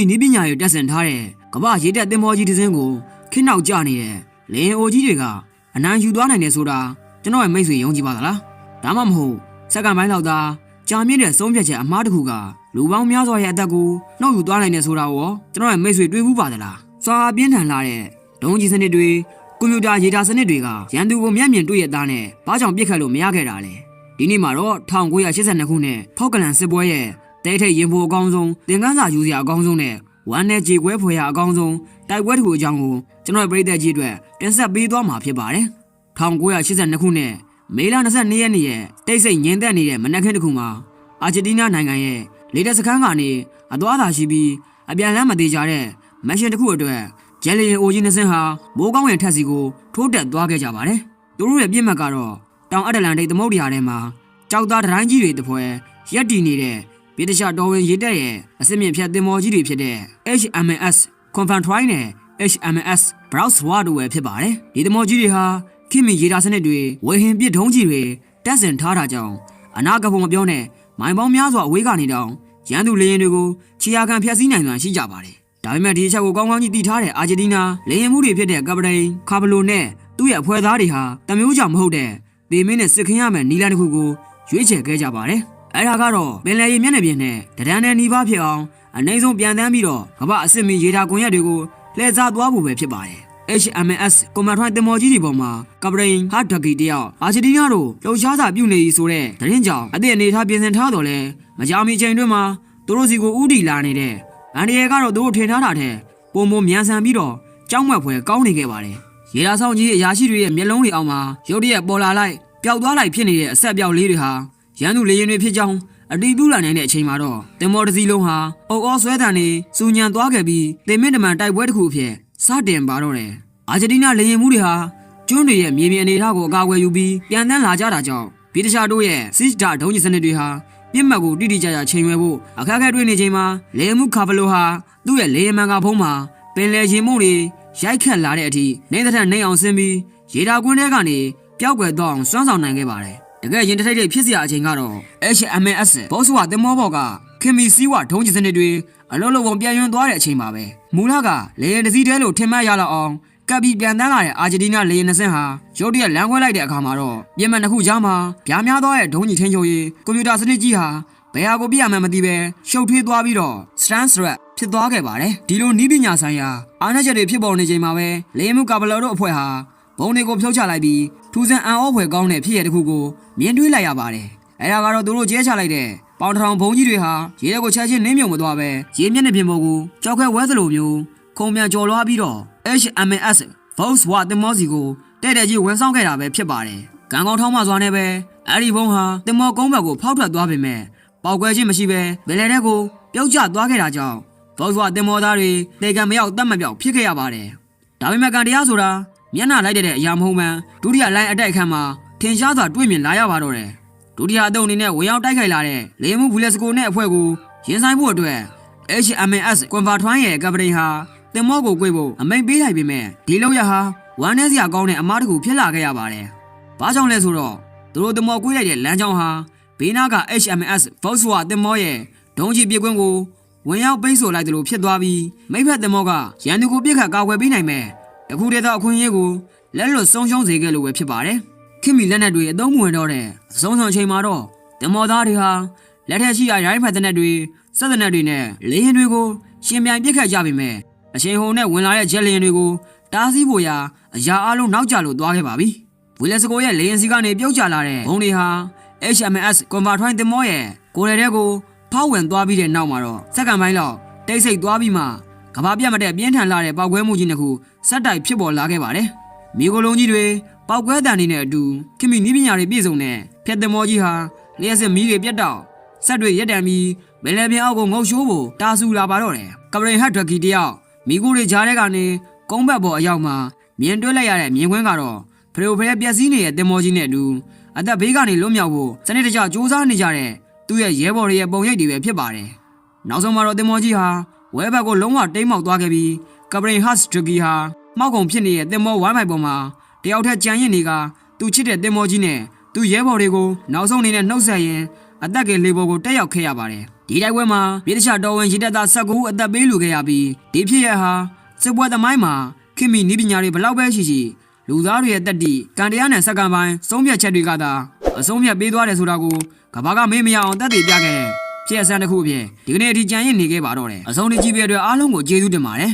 မီနီးပညာတွေတက်ဆင်ထားတဲ့ကမ္ဘာရေတက်သင်္ဘောကြီးတစ်စင်းကိုခင်းနောက်ကျနေတဲ့လင်းအိုကြီးတွေကအနံယူသွားနိုင်တယ်ဆိုတာကျွန်တော်ရဲ့မိတ်ဆွေယုံကြည်ပါသလားဒါမှမဟုတ်စက္ကန့်ပိုင်းလောက်သာကြာမြင့်တဲ့ဆုံးဖြတ်ချက်အမှားတစ်ခုကလူပေါင်းများစွာရဲ့အသက်ကိုနှုတ်ယူသွားနိုင်တယ်ဆိုတာကိုကျွန်တော်ရဲ့မိတ်ဆွေတွေးဘူးပါသလားစာပြင်းထန်လာတဲ့ဒုံးကြီးစနစ်တွေကွန်ပျူတာရေဒါစနစ်တွေကရန်သူကိုမျက်မြင်တွေ့ရတဲ့နဲ့ဘာကြောင့်ပြစ်ခတ်လို့မရခဲ့တာလဲဒီနေ့မှာတော့1982ခုနှစ်ဖောက်ကလန်စစ်ပွဲရဲ့ တဲထိတ်ရင်ဖို့အကောင်းဆုံးသင်ခန်းစာယူစရာအကောင်းဆုံးနဲ့ဝမ်းနဲ့ကြေကွဲဖွယ်ရာအကောင်းဆုံးတိုက်ပွဲတစ်ခုအကြောင်းကိုကျွန်တော်ရဲ့ပြည်သက်ကြီးအတွက်တင်ဆက်ပေးသွားမှာဖြစ်ပါတယ်1982ခုနှစ်မေလ22ရက်နေ့ရဲ့တိတ်ဆိတ်ငြိမ်သက်နေတဲ့မနက်ခင်းတစ်ခုမှာအာဂျင်တီးနားနိုင်ငံရဲ့လေတပ်စခန်းကနေအသွားသာရှိပြီးအပြန်လမ်းမသေးကြတဲ့မက်ရှင်တစ်ခုအတွက်ဂျယ်လီအိုဂျီနစင်ဟာမိုးကောင်းရင်ထက်စီကိုထိုးတက်သွားခဲ့ကြပါတယ်။သူတို့ရဲ့ပြစ်မှတ်ကတော့တောင်အတ္တလန်တိတ်သမုဒ္ဒရာထဲမှာကြောက်သားတိုင်းကြီးတွေတပွဲရက်တည်နေတဲ့ ပြည်တခြားတော်ဝင်ရေတပ်ရဲ့အစစ်မြင့်ဖြတ်သင်္ဘောကြီးတွေဖြစ်တဲ့ HMS Confantry နဲ့ HMS Browsewar တို့ပဲဖြစ်ပါတယ်။ဒီသင်္ဘောကြီးတွေဟာခင်မီရေဒါစနစ်တွေဝေဟင်ပစ်ဒုံးကြီးတွေတက်ဆင်ထားတာကြောင့်အနာဂတ်ဘုံမပြောနဲ့မိုင်ပေါင်းများစွာအဝေးကနေတောင်ရန်သူလေရင်တွေကိုခြေရာခံဖျက်ဆီးနိုင်စွာရှိကြပါတယ်။ဒါပေမဲ့ဒီအချက်ကိုကောင်းကောင်းကြီးသိထားတဲ့အာဂျင်တီးနားလေရင်မှုတွေဖြစ်တဲ့ကပတိန်ကာဘလိုနဲ့သူ့ရဲ့အဖွဲ့သားတွေဟာတမျိုးကြောင့်မဟုတ်တဲ့ဒေမင်းနဲ့စစ်ခင်းရမယ့်နီလန်တစ်ခုကိုရွေးချယ်ခဲ့ကြပါတယ်။ အဲဒါကတော့ပင်လယ်ရေမျက်နှာပြင်နဲ့တဒန်းနဲ့နီးပါးဖြစ်အောင်အနှိမ့်ဆုံးပြန်တန်းပြီးတော့ကမ္ဘာအစစ်မီရေဒါကွန်ရက်တွေကိုလှည့်စားသွားဖို့ပဲဖြစ်ပါတယ်။ HMS ကွန်မန်ထရိုင်တင်မော်ကြီးဒီပေါ်မှာကပရိန်ဟာဒဂီတယောက်အာဂျင်တီးနားတို့လှုပ်ရှားစာပြုနေပြီဆိုတဲ့သတင်းကြောင့်အသည့်အနေထားပြင်ဆင်ထားတော်လဲမကြာမီချိန်တွင်းမှာသူတို့စီကိုဥတီလာနေတဲ့အန်ဒီရဲကတော့သူတို့ထင်ထားတာတဲ့ပုံပုံမြန်ဆန်ပြီးတော့ကြောက်မက်ဖွယ်ကောင်းနေခဲ့ပါတယ်။ရေဒါဆောင်ကြီးအရာရှိတွေရဲ့မျက်လုံးတွေအောက်မှာရုတ်တရက်ပေါ်လာလိုက်ပျောက်သွားလိုက်ဖြစ်နေတဲ့အဆက်ပြောက်လေးတွေဟာ ရန်သူလေရင်တွေဖြစ်ကြောင်းအတီးပြူလာနိုင်တဲ့အချိန်မှာတော့တင်မော်တစီလုံးဟာအုပ်အောဆွဲတံနေစူညံသွားခဲ့ပြီးတင်မင်းတမန်တိုက်ပွဲတစ်ခုအဖြစ်စတင်ပါတော့တယ်အာဂျင်တီးနားလေရင်မှုတွေဟာကျွန်းတွေရဲ့မြေပြင်အနေအထားကိုအကာအကွယ်ယူပြီးပြန်တန်းလာကြတာကြောင့်ဗီတရှာတို့ရဲ့စစ်တာဒုံးကြီးစနစ်တွေဟာပြစ်မှတ်ကိုတိတိကျကျချိန်ရွယ်ဖို့အခက်အခဲတွေ့နေချိန်မှာလေမှုကာဗလိုဟာသူ့ရဲ့လေယာဉ်မှန်ကဖုံးမှာပင်လယ်ရင်မှုတွေရိုက်ခတ်လာတဲ့အထိနေတဲ့ထက်နေအောင်ဆင်းပြီးရေတာကွင်းထဲကနေပျောက်ကွယ်တော့အောင်စွမ်းဆောင်နိုင်ခဲ့ပါတယ် တကယ်ရင်တထိတ်ထိတ်ဖြစ်စရာအချိန်ကတော့ HMS ဘောဆူဝတင်မောဘော်ကခင်မီစီးဝဒုံးကျစနစ်တွေအလုံးလုံးပုံပြန်ယွန်းသွားတဲ့အချိန်ပါပဲမူလကလေယာဉ်တစ်စီးတည်းလို့ထင်မှတ်ရလောက်အောင်ကပ်ပြီးပြန်တန်းလာတဲ့အာဂျင်တီးနားလေယာဉ်နှစ်စင်းဟာရုတ်တရက်လမ်းခွဲလိုက်တဲ့အခါမှာတော့ပြင်မှန်တစ်ခုကြားမှာပြားများသောရဲ့ဒုံးကြီးထင်းချိုရေးကွန်ပျူတာစနစ်ကြီးဟာဘယ်ဟာကိုပြရမှန်းမသိပဲရှုပ်ထွေးသွားပြီးတော့ stand strap ဖြစ်သွားခဲ့ပါတယ်ဒီလိုနီးပညာဆိုင်ရာအားနည်းချက်တွေဖြစ်ပေါ်နေချိန်မှာပဲလေယာဉ်မှုကာဗလော်တို့အဖွဲ့ဟာ ဘုံတွေကိုဖြုတ်ချလိုက်ပြီးထူးဆန်းအံ့ဩဖွယ်ကောင်းတဲ့ဖြစ်ရတစ်ခုကိုမြင်တွေ့လိုက်ရပါတယ်အဲဒါကတော့သူတို့ကျဲချလိုက်တဲ့ပေါင်ထောင်ဘုံကြီးတွေဟာရေထဲကိုချက်ချင်းနင်းမြုံမသွားပဲရေမျက်နှာပြင်ပေါ်ကိုကြောက်ခဲဝဲသလိုမျိုးခုံပြန်ကြော်လွှားပြီးတော့ HMS Vox ဝတင်မောစီကိုတဲ့တဲ့ကြီးဝင်ဆောင်ခဲ့တာပဲဖြစ်ပါတယ်။ကံကောင်းထောင်းမှစွာနဲ့ပဲအဲ့ဒီဘုံဟာတင်မောကုန်းဘက်ကိုဖောက်ထွက်သွားပေမဲ့ပေါက်ကွဲခြင်းမရှိပဲဘယ်လဲတဲ့ကိုပြုတ်ကျသွားခဲ့တာကြောင့် Vox ဝတင်မောသားတွေတေကံမရောက်တတ်မပြောက်ဖြစ်ခဲ့ရပါတယ်။ဒါပေမဲ့ကံတရားဆိုတာ မျက်နှာလိုက်တဲ့အရာမဟုတ်မှန်ဒုတိယလိုင်းအတိုက်အခန်းမှာထင်ရှားစွာတွေ့မြင်လာရပါတော့တယ်။ဒုတိယအတုံအနေနဲ့ဝင်ရောက်တိုက်ခိုက်လာတဲ့လေမှုဘူးလက်စကိုနဲ့အဖွဲ့ကိုရင်ဆိုင်ဖို့အတွက် HMS ကွန်ဗာထွိုင်းရဲ့ကပတိန်ဟာတင်မောကို꿰ဖို့အမိန်ပေးလိုက်ပေမဲ့ဒီလောက်ရဟာဝမ်းနေစရာကောင်းတဲ့အမားတကူဖြစ်လာခဲ့ရပါတယ်။ဘာကြောင့်လဲဆိုတော့သူတို့တင်မော꿰လိုက်တဲ့လမ်းကြောင်းဟာဘေးနားက HMS Volkswagen တင်မောရဲ့ဒုံးကြီးပြကွင်းကိုဝင်ရောက်ပိတ်ဆို့လိုက်တယ်လို့ဖြစ်သွားပြီးမိဖက်တင်မောကရန်သူကိုပြစ်ခတ်ကာကွယ်ပေးနိုင်မဲ့ တခုတည်းသောအခွင့်အရေးကိုလက်လွတ်ဆုံးရှုံးစေခဲ့လို့ပဲဖြစ်ပါတယ်။ခင်မီလက်နက်တွေအသုံးမဝင်တော့တဲ့အဆုံးစွန်ချိန်မှာတော့တင်မောသားတွေဟာလက်ထက်ရှိရာရိုင်းဖက်တဲ့နက်တွေစက်တဲ့နက်တွေနဲ့လေရင်တွေကိုရှင်ပြန်ပြစ်ခတ်ကြပြီမဲ့အရှင်ဟုံနဲ့ဝင်လာတဲ့ဂျက်လီယန်တွေကိုတားဆီးဖို့ရာအရာအလုံးနောက်ကျလို့သွားခဲ့ပါပြီ။ဝီလက်စကိုရဲ့လေရင်စီကနေပြုတ်ကျလာတဲ့ဘုံတွေဟာ HMS Convertine တင်မောရဲ့ကိုယ်ရတဲ့ကိုဖောက်ဝင်သွားပြီးတဲ့နောက်မှာတော့စက္ကန့်ပိုင်းလောက်တိတ်ဆိတ်သွားပြီးမှ ကဘာပြတ်မတဲ့ပြင်းထန်လာတဲ့ပောက်ကွဲမှုကြီးတစ်ခုစက်တိုက်ဖြစ်ပေါ်လာခဲ့ပါတယ်။မိကိုလုံးကြီးတွေပောက်ကွဲတန်တွေနဲ့အတူခင်မီနီးပညာတွေပြည့်စုံတဲ့ဖြတ်တင်မောကြီးဟာလျှက်စစ်မီးတွေပြတ်တော့ဆက်တွေရက်တံပြီးဘယ်လဲပြင်းအောက်ကိုငုတ်ရှိုးဖို့တာဆူလာပါတော့တယ်။ကပရင်ဟတ်ဒရကီတယောက်မိကိုတွေကြားထဲကနေကုန်းဘက်ပေါ်အရောက်မှာမြင်တွေ့လိုက်ရတဲ့မြင်ကွင်းကတော့ဖရိုဖရဲပျက်စီးနေတဲ့တင်မောကြီးနဲ့အတူအသက်ဘေးကနေလွတ်မြောက်ဖို့စနစ်တကျစူးစမ်းနေကြတဲ့သူ့ရဲ့ရဲဘော်တွေရဲ့ပုံရိပ်တွေပဲဖြစ်ပါတယ်။နောက်ဆုံးမှာတော့တင်မောကြီးဟာ ဝဲဘက်ကိုလုံးဝတိမ်းမောက်သွားခဲ့ပြီးကပရင်ဟတ်ဒရကီဟာမှောက်ကုန်ဖြစ်နေတဲ့တင်မောဝမ်းမိုက်ပေါ်မှာတယောက်ထက်ကြံရင်နေကသူချစ်တဲ့တင်မောကြီးနဲ့သူရဲဘော်တွေကိုနောက်ဆုံးအနေနဲ့နှုတ်ဆက်ရင်အသက်ကေလေဘော်ကိုတက်ရောက်ခဲ့ရပါတယ်။ဒဒီတိုက်ပွဲမှာပြည်တခြားတော်ဝင်ရစ်တပ်သား19ဦးအသက်ပေးလူခဲ့ရပြီးဒီဖြစ်ရဟာစစ်ပွဲသမိုင်းမှာခင်မီနီးပညာတွေဘလောက်ပဲရှိရှိလူသားတွေရဲ့တက်တီကံတရားနဲ့စက္ကန့်ပိုင်းဆုံးဖြတ်ချက်တွေကသာအဆုံးဖြတ်ပေးသွားတယ်ဆိုတာကိုကဘာကမေးမရအောင်တက်တည်ပြခဲ့တဲ့ဖြ စ်ရဆန်းတစ်ခုအဖြစ်ဒီကနေ့အထိကြံရင့်နေခဲ့ပါတော့တယ်အဆုံးထိကြည့်ပြတဲ့အတွက်အားလုံးကိုကျေးဇူးတင်ပါတယ်